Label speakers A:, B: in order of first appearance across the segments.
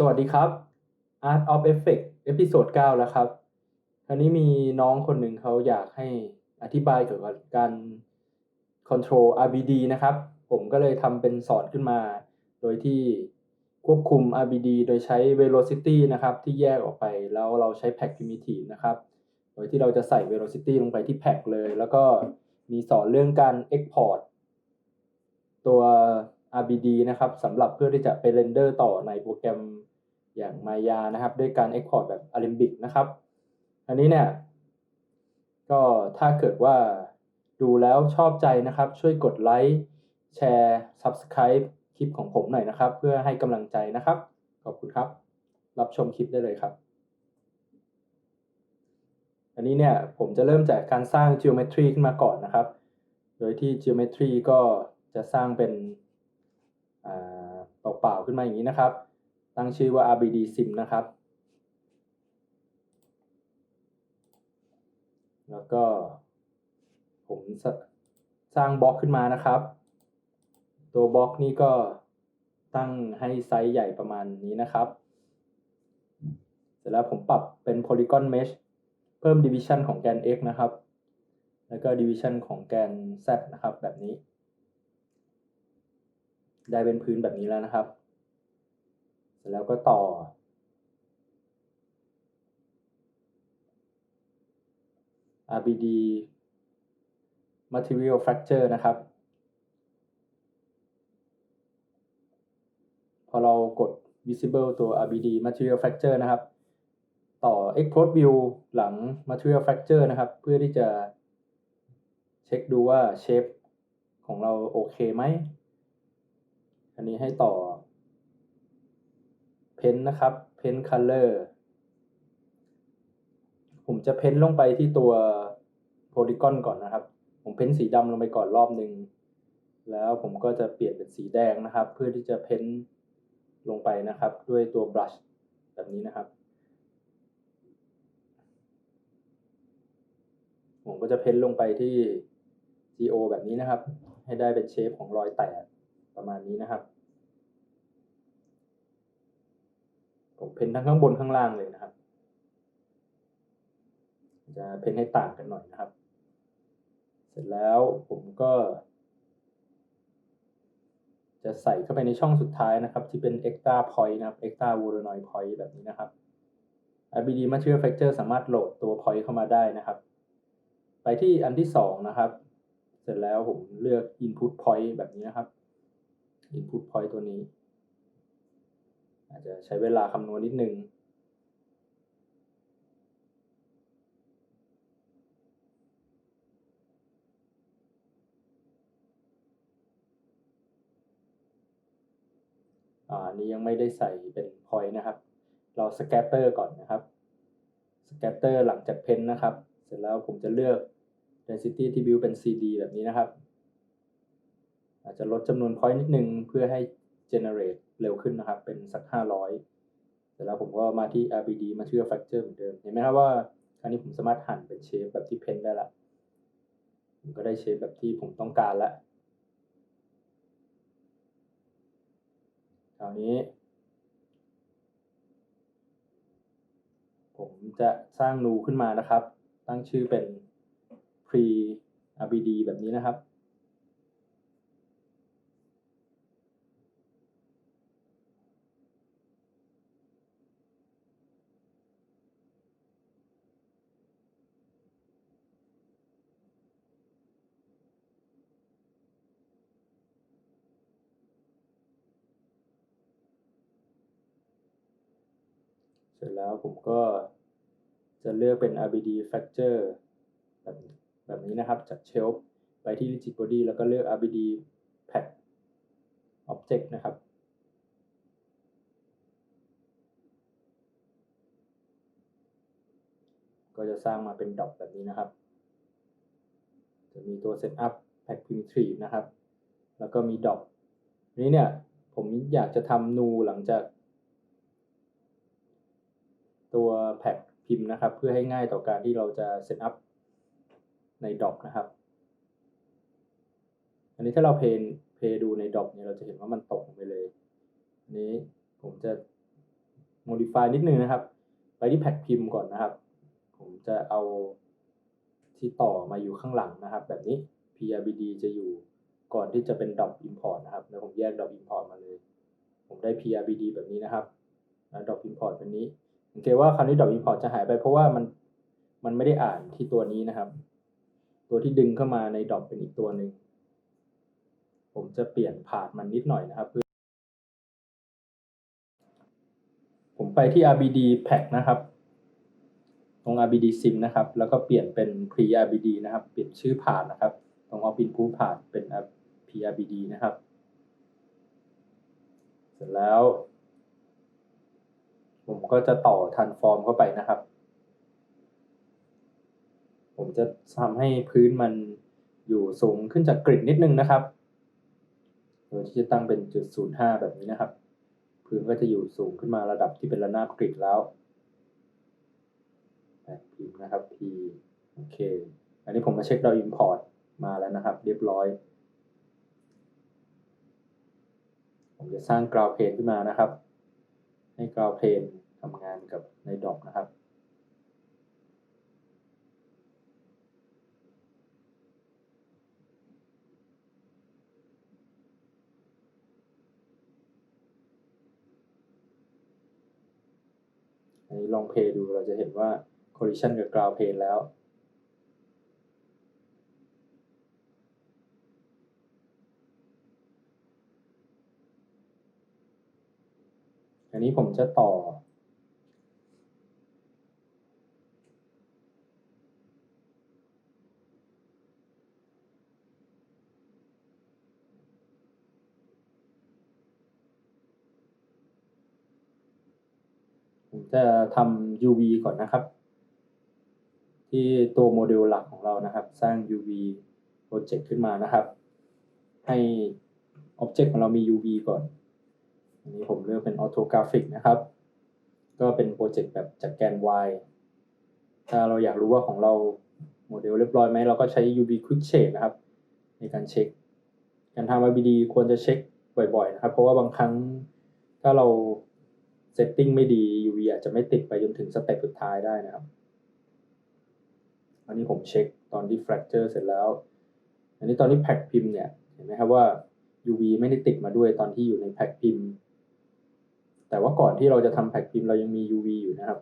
A: สวัสดีครับ Art of Effect เอพิโซด9แล้วครับคราวนี้มีน้องคนหนึ่งเขาอยากให้อธิบายเกี่ยวกับการ control RBD นะครับ ผมก็เลยทำเป็นสอนขึ้นมา โดยที่ควบคุม RBD โดยใช้ velocity นะครับ ที่แยกออกไปแล้วเราใช้ pack primitive นะครับ โดยที่เราจะใส่ velocity ลงไปที่ pack เลย แล้วก็มีสอนเรื่องการ export ตัว RBD นะครับสำหรับเพื่อที่จะไปเรนเดอร์ต่อในโปรแกรมอย่าง Maya นะครับ ด้วยการ Export แบบ Alembic นะครับ อันนี้เนี่ย ก็ถ้าเกิดว่าดูแล้วชอบใจนะครับ ช่วยกดไลค์แชร์ Subscribe คลิปของผมหน่อยนะครับ เพื่อให้กำลังใจนะครับ ขอบคุณครับ รับชมคลิปได้เลยครับ อันนี้เนี่ยผมจะเริ่มจากการสร้าง geometry ขึ้นมาก่อนนะครับ โดยที่ geometry ก็จะสร้างเป็น เปล่าๆขึ้นมาอย่างนี้นะครับ ตั้งชื่อว่า rbd sim นะครับ แล้วก็ผมสร้างบล็อกขึ้นมานะครับ ตัวบล็อกนี้ก็ตั้งให้ไซส์ใหญ่ประมาณนี้นะครับ เสร็จแล้วผมปรับเป็น polygon mesh เพิ่ม division ของแกน x นะครับ แล้วก็ division ของแกน z นะครับ แบบนี้ ได้เป็นพื้นแบบนี้แล้วนะครับ เสร็จแล้วก็ต่อ RBD Material Fracture นะครับ พอเรากด Visible ตัว RBD Material Fracture นะครับ ต่อ Export View หลัง Material Fracture นะครับ เพื่อที่จะเช็คดูว่าเชฟของเราโอเคไหม อันนี้ให้ต่อ เพ้นนะครับ เพ้นคัลเลอร์ ผมจะเพ้นลงไปที่ตัวโพลีกอนก่อนนะครับ ผมเพ้นสีดำลงไปก่อนรอบหนึ่ง แล้วผมก็จะเปลี่ยนเป็นสีแดงนะครับ เพื่อที่จะเพ้นลงไปนะครับ ด้วยตัวบลัชแบบนี้นะครับ ผมก็จะเพ้นลงไปที่ GO แบบนี้นะครับ ให้ได้เป็นเชฟของรอยแตก ประมาณนี้นะครับ ผมเพ้นทั้งข้างบนข้างล่างเลยนะครับ จะเพ้นให้ต่างกันหน่อยนะครับ เสร็จแล้วผมก็ จะใส่เข้าไปในช่องสุดท้ายนะครับ ที่เป็น extra point นะครับ extra voronoi point แบบนี้นะครับ RBD Material Factor สามารถโหลดตัว point เข้ามาได้นะครับ ไปที่อันที่สองนะครับ เสร็จแล้วผมเลือก input point แบบนี้นะครับ input point ตัวนี้ อาจจะใช้เวลาคำนวณนิดนึงอ่านี้ยังไม่ได้ใส่เป็น point นะครับ เรา scatter ก่อนนะครับ scatter หลังจากเพนนะครับ เสร็จแล้วผมจะเลือก density attribute เป็น cd แบบนี้นะครับ อาจจะลดจำนวน point นิดนึง เพื่อให้ generate เร็วขึ้นนะครับ เป็นสัก 500 เสร็จแล้วผมก็มาที่ RBD Material Factor เหมือนเดิม เห็นไหมครับว่าคราวนี้ผมสามารถหั่นเป็นเชฟแบบที่เพนได้ละผมก็ได้เชฟแบบที่ผมต้องการล้วคราวนี้ ผมจะสร้างนูขึ้นมานะครับ ตั้งชื่อเป็น pre RBD แบบนี้นะครับเสร็จ แล้วผมก็จะเลือกเป็น RBD Fracture แบบแบบนี้นะครับ จากเชลฟไปที่ Rigid Body แล้วก็เลือก RBD Pack Object นะครับ ก็จะสร้างมาเป็นดอกแบบนี้นะครับ จะมีตัว Setup Pack Primitive นะครับ แล้วก็มีดอกนี้เนี่ย ผมอยากจะทำนูหลังจาก ตัวแพ็กพิมพ์นะครับ เพื่อให้ง่ายต่อการที่เราจะเซตอัพในดอกนะครับ อันนี้ถ้าเราเพนเพดูในดอกเนี่ยเราจะเห็นว่ามันตกไปเลยอันนี้ผมจะ modify นิดนึงนะครับ ไปที่แพ็กพิมพ์ก่อนนะครับ ผมจะเอาที่ต่อมาอยู่ข้างหลังนะครับ แบบนี้ PRBD จะอยู่ก่อนที่จะเป็น drop import นะครับ แล้วผมแยก drop import มาเลย ผมได้ PRBD แบบนี้นะครับแล้ว drop import แบบนี้ สังเกตว่าคราวนี้ drop import จะหายไปเพราะว่ามันมันไม่ได้อ่านที่ตัวนี้นะครับ ตัวที่ดึงเข้ามาใน drop เป็นอีกตัวหนึ่งผมจะเปลี่ยนผ่านมันนิดหน่อยนะครับ ผมไปที่ RBD pack นะครับตรง RBD sim นะครับ แล้วก็เปลี่ยนเป็น pre RBD นะครับ เปลี่ยนชื่อผ่านนะครับ ตรง off input ผ่านเป็น pre RBD นะครับ เสร็จแล้ว ผมก็จะต่อ transform เข้าไปนะครับ ผมจะทำให้พื้นมันอยู่สูงขึ้นจากกริดนิดนึงนะครับ โดยที่จะตั้งเป็นจุด05แบบนี้นะครับ พื้นก็จะอยู่สูงขึ้นมาระดับที่เป็นระนาบกริดแล้วแบบพิมพ์นะครับ P โอเค อันนี้ผมมาเช็คดาว import มาแล้วนะครับ เรียบร้อย ผมจะสร้าง ground plane ขึ้นมานะครับ ให้ ground plane ทำงานกับในดอกนะครับ อันนี้ลองเพย์ดูเราจะเห็นว่า collision กับ ground plane แล้ว อันนี้ผมจะต่อ ผมจะทำ UV ก่อนนะครับ ที่ตัวโมเดลหลักของเรานะครับ สร้าง UV project ขึ้นมานะครับ ให้ object ของเรามี UV ก่อน อันนี้ผมเลือกเป็น orthographic นะครับ ก็เป็นโปรเจกต์แบบจากแกน Y ถ้าเราอยากรู้ว่าของเราโมเดลเรียบร้อยไหมเราก็ใช้ UV quick shade นะครับ ในการเช็ค การทำ IBD ควรจะเช็คบ่อยๆนะครับ เพราะว่าบางครั้งถ้าเราเซตติ้งไม่ดี UV อาจจะไม่ติดไปจนถึงสเต็ปสุดท้ายได้นะครับ อันนี้ผมเช็คตอนที่ fracture เสร็จแล้ว อันนี้ตอนที่แพ็กพิมพ์เนี่ย เห็นไหมครับว่า UV ไม่ได้ติดมาด้วยตอนที่อยู่ในแพ็กพิมพ์ แต่ว่าก่อนที่เราจะทำแพ็กพิมพ์เรายังมี UV อยู่นะครับ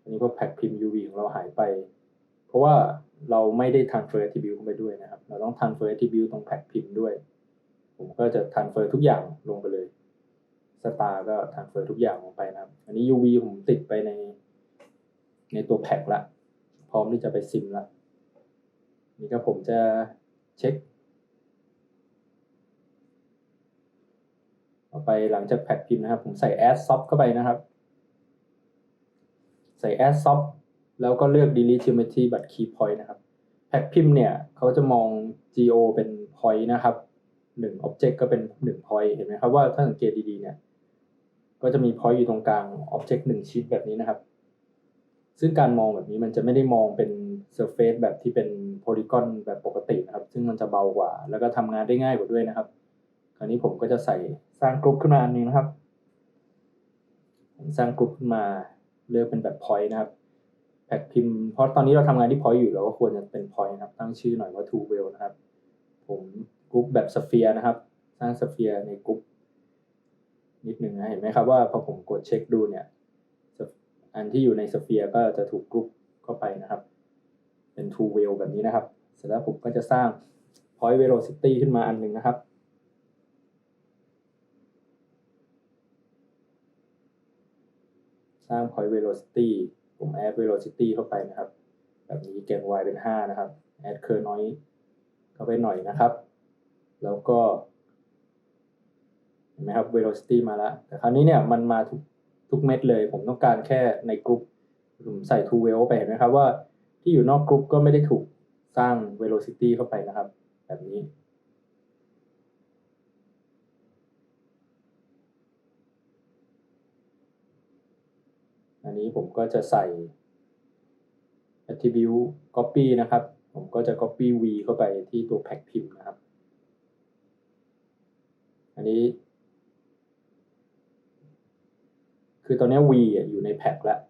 A: อันนี้พอแพ็กพิมพ์ UV ของเราหายไป เพราะว่าเราไม่ได้ transfer attribute เข้าไปด้วยนะครับ เราต้อง transfer attribute ตรงแพ็กพิมพ์ด้วย ผมก็จะ transfer ทุกอย่างลงไปเลย star ก็ transfer ทุกอย่างลงไปนะครับ อันนี้ UV ผมติดไปใน ในตัวแพ็กละ พร้อมที่จะไปซิมละ นี่ก็ผมจะ เช็คต่อไปหลังจากแพ็กพิมพ์นะครับ ผมใส่ add sub เข้าไปนะครับ ใส่ add sub แล้วก็เลือก delete geometry but key point นะครับ แพ็กพิมพ์เนี่ยเขาจะมอง geo เป็น point นะครับหนึ่ง object ก็เป็นหนึ่ง point เห็นไหมครับว่าถ้าสังเกตดีๆเนี่ย ก็จะมี point อยู่ตรงกลาง object หนึ่งชิ้นแบบนี้นะครับ ซึ่งการมองแบบนี้มันจะไม่ได้มองเป็น surface แบบที่เป็น polygon แบบปกตินะครับ ซึ่งมันจะเบากว่า แล้วก็ทำงานได้ง่ายกว่าด้วยนะครับ คราวนี้ผมก็จะใส่สร้างกรุ๊ปขึ้นมาอันนึงนะครับผมสร้างกรุ๊ปขึ้นมาเลือกเป็นแบบ point นะครับแพ็กพิมพ์เพราะตอนนี้เราทำงานที่ point อยู่เราก็ควรจะเป็น point นะครับตั้งชื่อหน่อยว่า two well นะครับ ผมกรุ๊ปแบบ sphere นะครับ สร้าง sphere ในกรุ๊ปนิดหนึ่งนะเห็นไหมครับว่าพอผมกดเช็คดูเนี่ยอันที่อยู่ในสเฟียร์ก็จะถูกกรุ๊ปเข้าไปนะครับ เป็น two well แบบนี้นะครับ เสร็จแล้วผมก็จะสร้าง point velocity ขึ้นมาอันหนึ่งนะครับ สร้าง point velocity ผม add velocity เข้าไปนะครับ แบบนี้แกน y เป็น 5 นะครับ add curve noise เข้าไปหน่อยนะครับ แล้วก็เห็นไหมครับ velocity มาแล้ว แต่คราวนี้เนี่ยมันมาทุกทุกเม็ดเลย ผมต้องการแค่ในกรุ๊ปผมใส่ two well ไปเห็นไหมครับว่า ที่อยู่นอกกรุ๊ปก็ไม่ได้ถูกสร้าง velocity เข้าไปนะครับ แบบนี้ อันนี้ผมก็จะใส่ attribute copy นะครับ ผมก็จะ copy v เข้าไปที่ตัวแพ็กพิมพ์นะครับ อันนี้ คือตอนนี้ V อะอยู่ในแพ็คแล้ว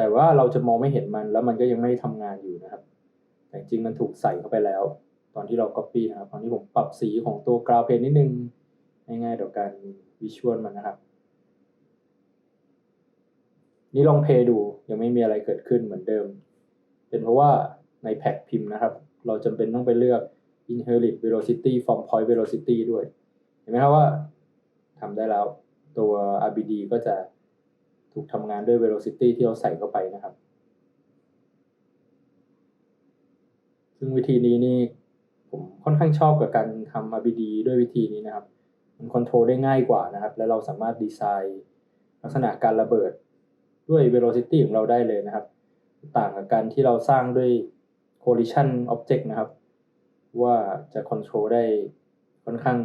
A: แต่ว่าเราจะมองไม่เห็นมันแล้วมันก็ยังไม่ทำงานอยู่นะครับ แต่จริงมันถูกใส่เข้าไปแล้ว ตอนที่เรา Copy นะครับตอนนี้ผมปรับสีของตัว Ground Plane นิดนึงง่ายๆต่อการวิชวลมันนะครับ นี่ลองเพย์ดูยังไม่มีอะไรเกิดขึ้นเหมือนเดิม เป็นเพราะว่าในแพ็คพิมพ์นะครับ เราจำเป็นต้องไปเลือก inherit velocity from point velocity ด้วย เห็นไหมครับว่าทำได้แล้วตัว RBD ก็จะ ถูกทำงานด้วย velocity ที่เราใส่เข้าไปนะครับ ซึ่งวิธีนี้นี่ผมค่อนข้างชอบกับการทำ RBD ด้วยวิธีนี้นะครับ มันคอนโทรลได้ง่ายกว่านะครับ และเราสามารถดีไซน์ลักษณะการระเบิดด้วย velocity ของเราได้เลยนะครับ ต่างกับการที่เราสร้างด้วย collision object นะครับ ว่าจะคอนโทรลได้ค่อนข้าง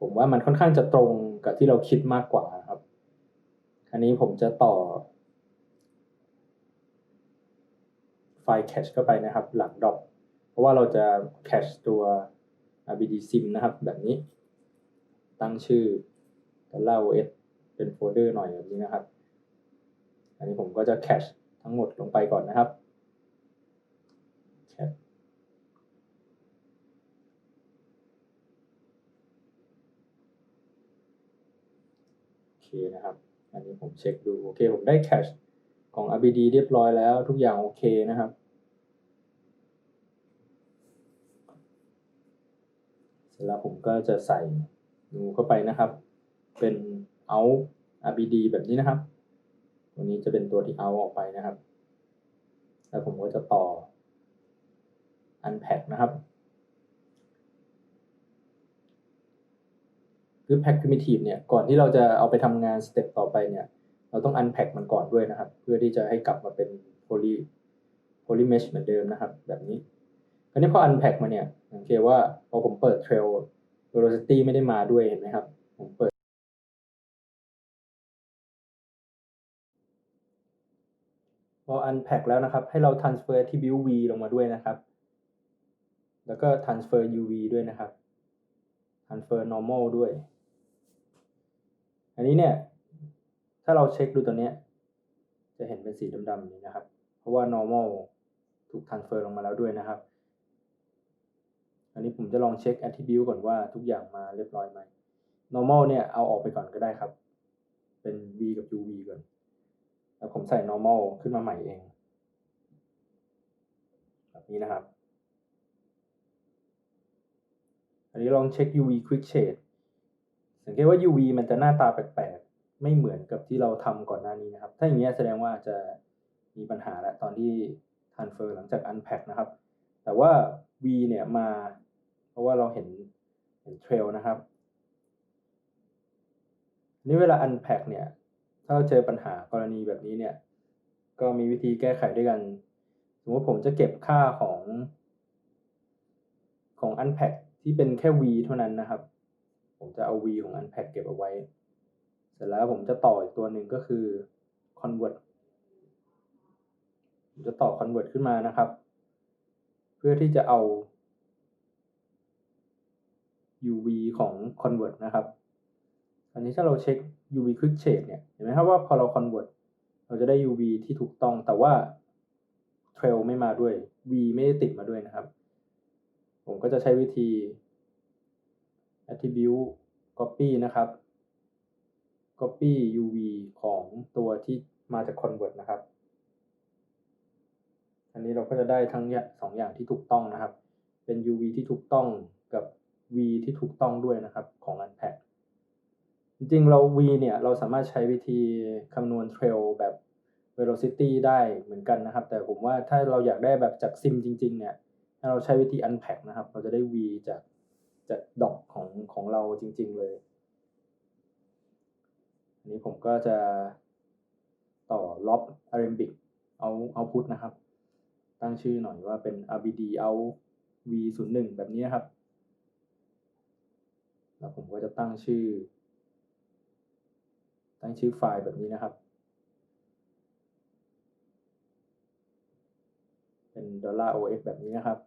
A: ผมว่ามันค่อนข้างจะตรงกับที่เราคิดมากกว่าครับ อันนี้ผมจะต่อ ไฟล์ cache เข้าไปนะครับ หลังดอก เพราะว่าเราจะ cache ตัว RBD sim นะครับ แบบนี้ ตั้งชื่อ $os เป็นโฟลเดอร์หน่อยแบบนี้นะครับ อันนี้ผมก็จะ cache ทั้งหมดลงไปก่อนนะครับ cache โอเคนะครับ อันนี้ผมเช็คดูโอเคผมได้ cache ของ RBD เรียบร้อยแล้วทุกอย่างโอเคนะครับ เสร็จแล้วผมก็จะใส่นูเข้าไปนะครับ เป็น out RBD แบบนี้นะครับ ตัวนี้จะเป็นตัวที่ out ออกไปนะครับ แล้วผมก็จะต่อ unpack นะครับ คือ pack primitive เนี่ยก่อนที่เราจะเอาไปทำงานสเต็ปต่อไปเนี่ยเราต้อง unpack มันก่อนด้วยนะครับ เพื่อที่จะให้กลับมาเป็น poly poly mesh เหมือนเดิมนะครับ แบบนี้คราวนี้พอ unpack มาเนี่ยสังเกตว่าพอผมเปิด trail velocity ไม่ได้มาด้วยเห็นไหมครับผมเปิดพอ unpack แล้วนะครับ ให้เรา transfer attribute v ลงมาด้วยนะครับ แล้วก็ transfer uv ด้วยนะครับ transfer normal ด้วย อันนี้เนี่ย ถ้าเราเช็คดูตัวเนี้ย จะเห็นเป็นสีดำๆนี้นะครับ เพราะว่า normal ถูก transfer ลงมาแล้วด้วยนะครับ อันนี้ผมจะลองเช็ค attribute ก่อนว่าทุกอย่างมาเรียบร้อยไหม normal เนี่ยเอาออกไปก่อนก็ได้ครับ เป็น v กับ uv ก่อน แล้วผมใส่ normal ขึ้นมาใหม่เอง แบบนี้นะครับ อันนี้ลองเช็ค uv quick shade สังเกตว่า uv มันจะหน้าตาแปลกๆ ไม่เหมือนกับที่เราทำก่อนหน้านี้นะครับ ถ้าอย่างนี้แสดงว่าจะมีปัญหาแล้วตอนที่ transfer หลังจาก unpack นะครับ แต่ว่า v เนี่ยมา เพราะว่าเราเห็นเห็น trail นะครับ นี่เวลา unpack เนี่ย ถ้าเราเจอปัญหากรณีแบบนี้เนี่ย ก็มีวิธีแก้ไขด้วยกัน สมมติผมจะเก็บค่าของของ unpack ที่เป็นแค่ v เท่านั้นนะครับ ผมจะเอา v ของ unpack เก็บเอาไว้ เสร็จแล้วผมจะต่ออีกตัวหนึ่งก็คือ convert ผมจะต่อ convert ขึ้นมานะครับ เพื่อที่จะเอา uv ของ convert นะครับอันนี้ถ้าเราเช็ค uv quick shade เนี่ยเห็นไหมครับว่าพอเรา convert เราจะได้ uv ที่ถูกต้องแต่ว่า trail ไม่มาด้วย v ไม่ได้ติดมาด้วยนะครับ ผมก็จะใช้วิธี attribute copy นะครับ copy uv ของตัวที่มาจาก convert นะครับ อันนี้เราก็จะได้ทั้งสองอย่างที่ถูกต้องนะครับ เป็น uv ที่ถูกต้องกับ v ที่ถูกต้องด้วยนะครับของ unpack จริงๆ เรา v เนี่ยเราสามารถใช้วิธีคำนวณ trail แบบ velocity ได้เหมือนกันนะครับ แต่ผมว่าถ้าเราอยากได้แบบจากซิมจริง ๆ เนี่ย ถ้าเราใช้วิธี unpack นะครับ เราจะได้ v จาก จากดอกของของเราจริง ๆ เลยอันนี้ผมก็จะต่อ lob alembic เอา output นะครับ ตั้งชื่อหน่อยว่าเป็น rbd out v01 แบบนี้นะครับ แล้วผมก็จะตั้งชื่อ ตั้งชื่อไฟล์แบบนี้นะครับ เป็น $os แบบนี้นะครับ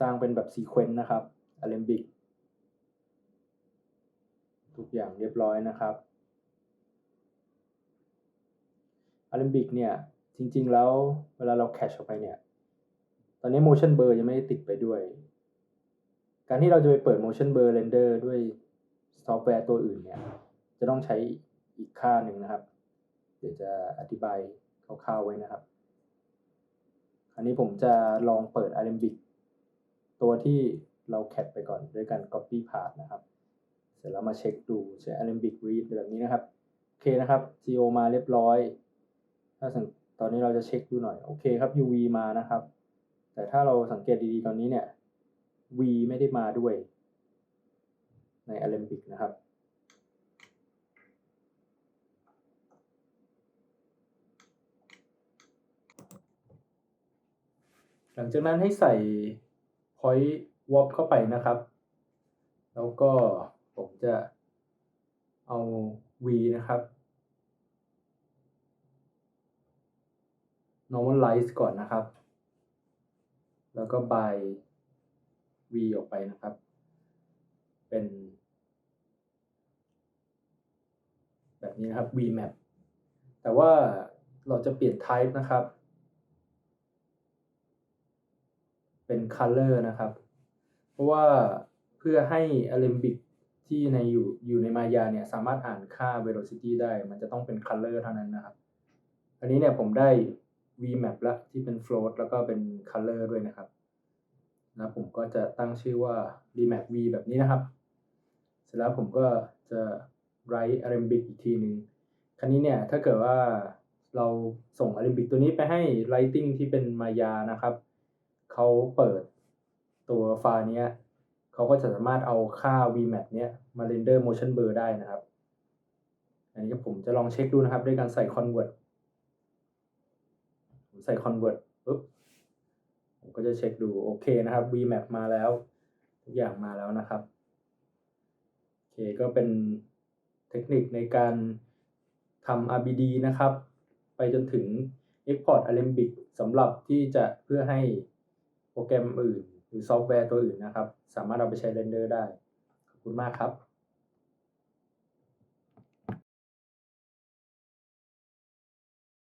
A: สร้างเป็นแบบซีเควนต์นะครับ alembic ทุกอย่างเรียบร้อยนะครับ Alembic เนี่ยจริงๆแล้วเวลาเราแคชออกไปเนี่ย ตอนนี้ motion blur ยังไม่ได้ติดไปด้วย การที่เราจะไปเปิด motion blur render ด้วยซอฟต์แวร์ตัวอื่นเนี่ย จะต้องใช้อีกค่าหนึ่งนะครับ เดี๋ยวจะอธิบายคร่าวๆไว้นะครับคราวนี้ผมจะลองเปิด Alembic ตัวที่เราแคปไปก่อนด้วยการ copy path นะครับ เสร็จแล้วมาเช็คดูใช้ Alembic read แบบนี้นะครับ โอเคนะครับ CO มาเรียบร้อย ถ้าสังตอนนี้เราจะเช็คดูหน่อย โอเคครับ UV มานะครับ แต่ถ้าเราสังเกตดีๆ ตอนนี้เนี่ย V ไม่ได้มาด้วย ใน Alembic นะครับหลังจากนั้นให้ใส่ point warp เข้าไปนะครับ แล้วก็ผมจะเอา V นะครับ normalize ก่อนนะครับ แล้วก็ by v ออกไปนะครับ เป็น แบบนี้นะครับ vmap แต่ว่าเราจะเปลี่ยน type นะครับ เป็น color นะครับ เพราะว่าเพื่อให้ alembic ที่ในอยู่อยู่ในมายาเนี่ยสามารถอ่านค่า velocity ได้ มันจะต้องเป็น color เท่านั้นนะครับ อันนี้เนี่ยผมได้ vmap ล้วที่เป็น float แล้วก็เป็น color ด้วยนะครับ แล้วผมก็จะตั้งชื่อว่า vmap v แบบนี้นะครับ เสร็จแล้วผมก็จะ write alembic อีกทีหนึ่งคราวนี้เนี่ยถ้าเกิดว่าเราส่ง alembic ตัวนี้ไปให้ writing ที่เป็นมายานะครับ เขาเปิดตัวไฟล์เนี้ยเขาก็จะสามารถเอาค่า vmap เนี้ยมา render motion blur ได้นะครับ อันนี้ผมจะลองเช็คดูนะครับด้วยการใส่ convert ผมใส่ convert ปุ๊บผมก็จะเช็คดูโอเคนะครับ vmap มาแล้วทุกอย่างมาแล้วนะครับโอเคก็เป็นเทคนิคในการทำ RBD นะครับ ไปจนถึง export Alembic สำหรับที่จะเพื่อให้ โปรแกรมอื่น หรือซอฟต์แวร์ตัวอื่นนะครับ สามารถเอาไปใช้เรนเดอร์ได้ ขอบคุณมากครับ